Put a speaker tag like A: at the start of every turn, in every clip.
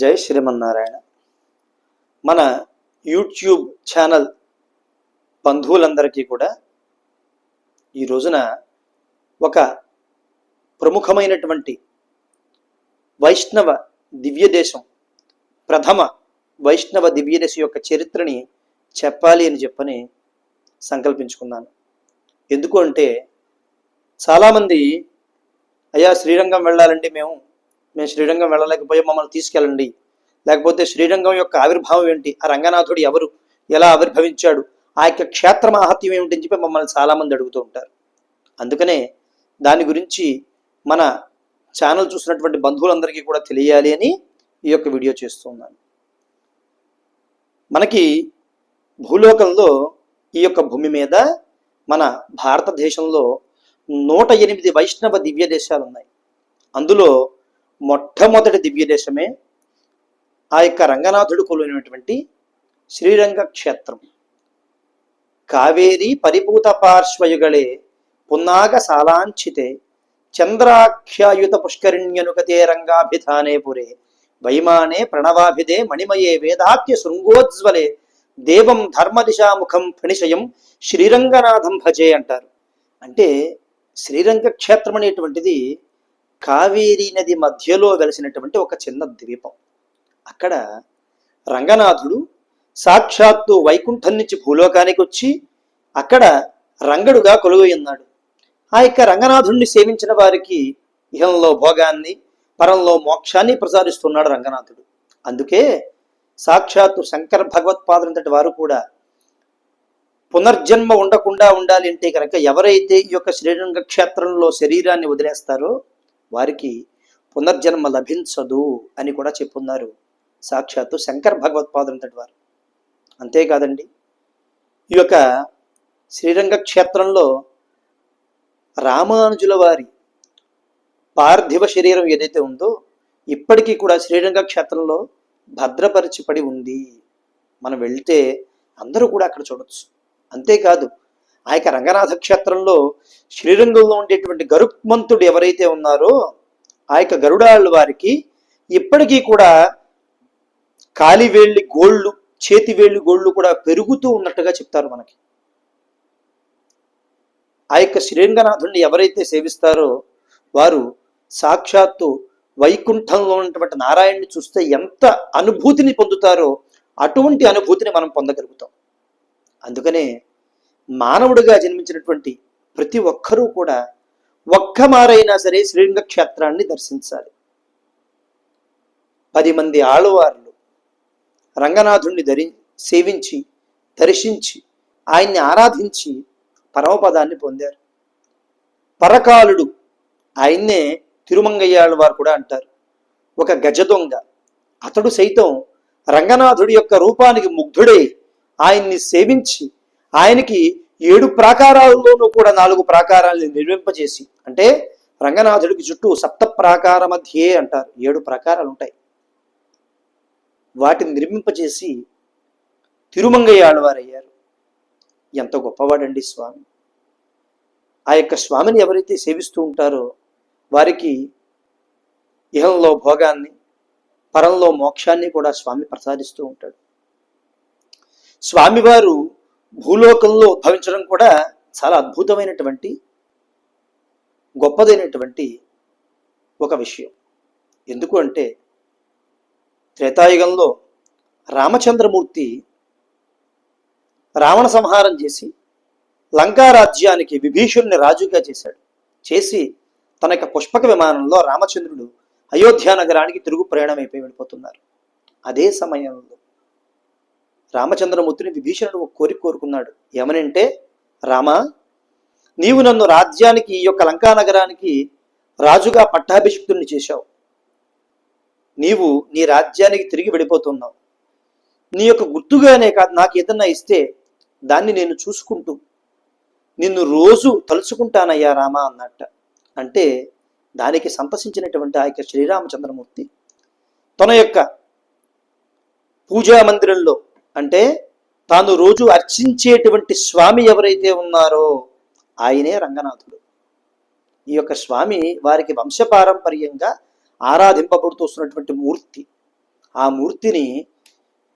A: జై శ్రీమన్నారాయణ. మన YouTube channel బంధువులందరికీ కూడా ఈ రోజున ఒక ప్రముఖమైనటువంటి వైష్ణవ దివ్యదేశం ప్రథమ వైష్ణవ దివ్యదేశం యొక్క చరిత్రని చెప్పాలి అని చెప్పని సంకల్పించుకున్నాను. ఎందుకు అంటే చాలామంది అయ్యా శ్రీరంగం వెళ్ళాలంటే మేము మేము శ్రీరంగం వెళ్ళలేకపోయి మమ్మల్ని తీసుకెళ్ళండి. లేకపోతే శ్రీరంగం యొక్క ఆవిర్భావం ఏంటి? ఆ రంగనాథుడు ఎవరు? ఎలా ఆవిర్భవించాడు? ఆ యొక్క క్షేత్ర మహత్యం ఏమిటని చెప్పి మమ్మల్ని చాలామంది అడుగుతూ ఉంటారు. అందుకనే దాని గురించి మన ఛానల్ చూసినటువంటి బంధువులందరికీ కూడా తెలియాలి అని ఈ యొక్క వీడియో చేస్తున్నాను మనకి భూలోకంలో ఈ యొక్క భూమి మీద మన భారతదేశంలో నూట ఎనిమిది వైష్ణవ దివ్య దేశాలు ఉన్నాయి. అందులో మొట్టమొదటి దివ్య దేశమే ఆ యొక్క రంగనాథుడు కొలువైనటువంటి శ్రీరంగ క్షేత్రం. కావేరి పరిపూత పార్శ్వయుగళే పున్నాగ సాలాంచితే చంద్రాఖ్యాయుత పుష్కరిణ్యనుకతే రంగాభిధానే పురే వైమానే ప్రణవాభిదే మణిమయే వేదాత్య శృంగోజ్వలే దేవం ధర్మదిశాముఖం ఫణిశయం శ్రీరంగనాథం భజే అంటారు. అంటే శ్రీరంగ క్షేత్రం అనేటువంటిది కావేరీ నది మధ్యలో వెలిసినటువంటి ఒక చిన్న ద్వీపం. అక్కడ రంగనాథుడు సాక్షాత్తు వైకుంఠం నుంచి భూలోకానికి వచ్చి అక్కడ రంగడుగా కొలువై ఉన్నాడు. ఆ యొక్క రంగనాథుణ్ణి సేవించిన వారికి ఇహంలో భోగాన్ని పరంలో మోక్షాన్ని ప్రసాదిస్తున్నాడు రంగనాథుడు. అందుకే సాక్షాత్తు శంకర భగవత్పాదులంతటి వారు కూడా పునర్జన్మ ఉండకుండా ఉండాలి అంటే కనుక ఎవరైతే ఈ యొక్క శ్రీరంగ క్షేత్రంలో శరీరాన్ని వదిలేస్తారో వారికి పునర్జన్మ లభించదు అని కూడా చెప్పున్నారు. సాక్షాత్తు శంకర్ భగవత్పాదులంతటి వారు. అంతేకాదండి ఈ యొక్క శ్రీరంగ క్షేత్రంలో రామానుజుల వారి పార్థివ శరీరం ఏదైతే ఉందో ఇప్పటికీ కూడా శ్రీరంగ క్షేత్రంలో భద్రపరిచిపడి ఉంది. మనం వెళ్తే అందరూ కూడా అక్కడ చూడొచ్చు. అంతేకాదు ఆ యొక్క రంగనాథ క్షేత్రంలో శ్రీరంగంలో ఉండేటువంటి గరుత్మంతుడు ఎవరైతే ఉన్నారో ఆ యొక్క గరుడాళ్ళ వారికి ఇప్పటికీ కూడా కాలివేళ్ళి గోళ్ళు చేతి వేళ్ళు గోళ్ళు కూడా పెరుగుతూ ఉన్నట్టుగా చెప్తారు మనకి. ఆ యొక్క శ్రీరంగనాథుడిని ఎవరైతే సేవిస్తారో వారు సాక్షాత్తు వైకుంఠంలో ఉన్నటువంటి నారాయణ్ని చూస్తే ఎంత అనుభూతిని పొందుతారో అటువంటి అనుభూతిని మనం పొందగలుగుతాం. అందుకనే మానవుడిగా జన్మించినటువంటి ప్రతి ఒక్కరూ కూడా ఒక్క మారైనా సరే శ్రీరంగ క్షేత్రాన్ని దర్శించాలి. పది మంది ఆళ్ళవార్లు రంగనాథుణ్ణి ధరి సేవించి దర్శించి ఆయన్ని ఆరాధించి పరమపదాన్ని పొందారు. పరకాలుడు ఆయన్నే తిరుమంగయ్యాళ్ళ వారు కూడా అంటారు. ఒక గజ దొంగ అతడు సైతం రంగనాథుడి యొక్క రూపానికి ముగ్ధుడై ఆయన్ని సేవించి ఆయనకి ఏడు ప్రాకారాల్లోనూ కూడా నాలుగు ప్రాకారాలను నిర్మింపజేసి అంటే రంగనాథుడికి చుట్టూ సప్త ప్రాకార మధ్యే అంటారు. ఏడు ప్రాకారాలు ఉంటాయి. వాటిని నిర్మింపజేసి తిరుమంగయ్య ఆడవారయ్యారు ఎంత గొప్పవాడండి స్వామి. ఆ యొక్క స్వామిని ఎవరైతే సేవిస్తూ ఉంటారో వారికి ఇహంలో భోగాన్ని పరంలో మోక్షాన్ని కూడా స్వామి ప్రసాదిస్తూ ఉంటాడు. స్వామివారు భూలోకంలో ఉద్భవించడం కూడా చాలా అద్భుతమైనటువంటి గొప్పదైనటువంటి ఒక విషయం. ఎందుకు అంటే త్రేతాయుగంలో రామచంద్రమూర్తి రావణ సంహారం చేసి లంకా రాజ్యానికి రాజుగా చేశాడు. చేసి తన యొక్క పుష్పక విమానంలో రామచంద్రుడు అయోధ్య నగరానికి తిరుగు ప్రయాణం అయిపోయి వెళ్ళిపోతున్నారు. అదే సమయంలో రామచంద్రమూర్తిని విభీషణుడు ఒక కోరిక కోరుకున్నాడు. ఏమనంటే రామా నీవు నన్ను రాజ్యానికి ఈ యొక్క లంకా నగరానికి రాజుగా పట్టాభిషిక్తుడిని చేశావు. నీవు నీ రాజ్యానికి తిరిగి వెళ్ళిపోతున్నావు. నీ యొక్క గుర్తుగానే కాదు నాకు ఏదన్నా ఇస్తే దాన్ని నేను చూసుకుంటూ నిన్ను రోజు తలుచుకుంటానయ్యా రామా అన్నట్ట. అంటే దానికి సంతసించినటువంటి ఆ యొక్క శ్రీరామచంద్రమూర్తి తన యొక్క పూజా మందిరంలో అంటే తాను రోజు అర్చించేటువంటి స్వామి ఎవరైతే ఉన్నారో ఆయనే రంగనాథుడు. ఈ యొక్క స్వామి వారికి వంశపారంపర్యంగా ఆరాధింపబడుతూ వస్తున్నటువంటి మూర్తి. ఆ మూర్తిని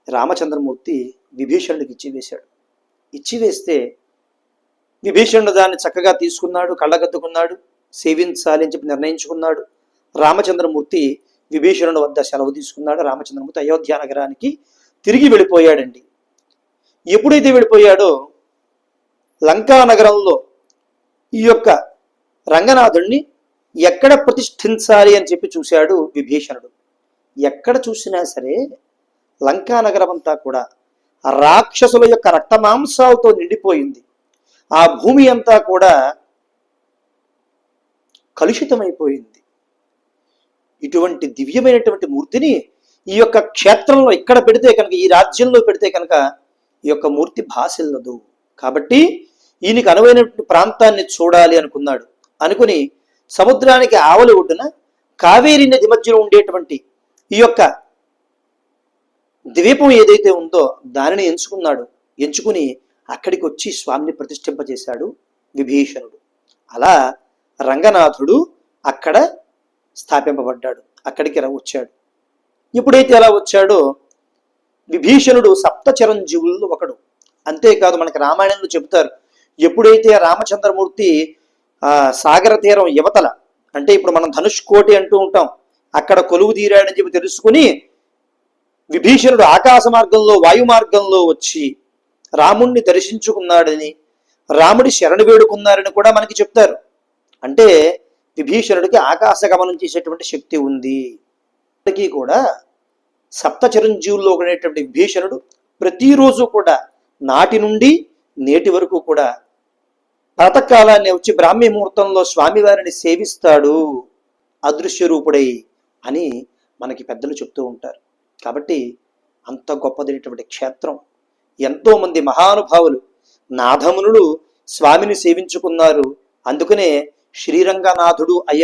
A: రామచంద్రమూర్తి విభీషణుడికి ఇచ్చివేశాడు ఇచ్చివేస్తే విభీషణుడు దాన్ని చక్కగా తీసుకున్నాడు కళ్ళగద్దుకున్నాడు సేవించాలి అని చెప్పి నిర్ణయించుకున్నాడు. రామచంద్రమూర్తి విభీషణుడు వద్ద సెలవు తీసుకున్నాడు. రామచంద్రమూర్తి అయోధ్య నగరానికి తిరిగి వెళ్ళిపోయాడండి. ఎప్పుడైతే వెళ్ళిపోయాడో లంకా నగరంలో ఈ యొక్క రంగనాథుణ్ణి ఎక్కడ ప్రతిష్ఠించాలి అని చెప్పి చూశాడు విభీషణుడు. ఎక్కడ చూసినా సరే లంకా నగరం అంతా కూడా రాక్షసుల యొక్క రక్తమాంసాలతో నిండిపోయింది. ఆ భూమి అంతా కూడా కలుషితమైపోయింది. ఇటువంటి దివ్యమైనటువంటి మూర్తిని ఈ యొక్క క్షేత్రంలో ఇక్కడ పెడితే కనుక ఈ రాజ్యంలో పెడితే కనుక ఈ యొక్క మూర్తి భాసిల్లదు కాబట్టి ఈయనకి అనువైనటువంటి ప్రాంతాన్ని చూడాలి అనుకున్నాడు. అనుకుని సముద్రానికి ఆవలి ఒడ్డున కావేరి నది మధ్యలో ఉండేటువంటి ఈ యొక్క ద్వీపం ఏదైతే ఉందో దానిని ఎంచుకున్నాడు. ఎంచుకుని అక్కడికి వచ్చి స్వామిని ప్రతిష్ఠింపజేశాడు విభీషణుడు. అలా రంగనాథుడు అక్కడ స్థాపింపబడ్డాడు. అక్కడికి వచ్చాడు. ఎప్పుడైతే ఎలా వచ్చాడో విభీషణుడు సప్త చిరంజీవుల్లో ఒకడు. అంతేకాదు మనకి రామాయణంలో చెబుతారు ఎప్పుడైతే రామచంద్రమూర్తి ఆ సాగర తీరం యువతల అంటే ఇప్పుడు మనం ధనుష్కోటి అంటూ ఉంటాం అక్కడ కొలువు తీరాడని చెప్పి తెలుసుకుని విభీషణుడు ఆకాశ మార్గంలో వాయు మార్గంలో వచ్చి రాముణ్ణి దర్శించుకున్నాడని రాముడి శరణు వేడుకున్నారని కూడా మనకి చెప్తారు. అంటే విభీషణుడికి ఆకాశ గమనం చేసేటువంటి శక్తి ఉంది. ఇప్పటికీ కూడా సప్త చిరంజీవుల్లో ఒకడైనటువంటి విభీషణుడు ప్రతిరోజు కూడా నాటి నుండి నేటి వరకు కూడా ప్రాతకాలాన్ని వచ్చి బ్రాహ్మీ ముహూర్తంలో స్వామివారిని సేవిస్తాడు అదృశ్య రూపుడై అని మనకి పెద్దలు చెప్తూ ఉంటారు. కాబట్టి అంత గొప్పదైనటువంటి క్షేత్రం. ఎంతో మంది మహానుభావులు నాథమునులు స్వామిని సేవించుకున్నారు. అందుకనే శ్రీరంగనాథుడు అయ్య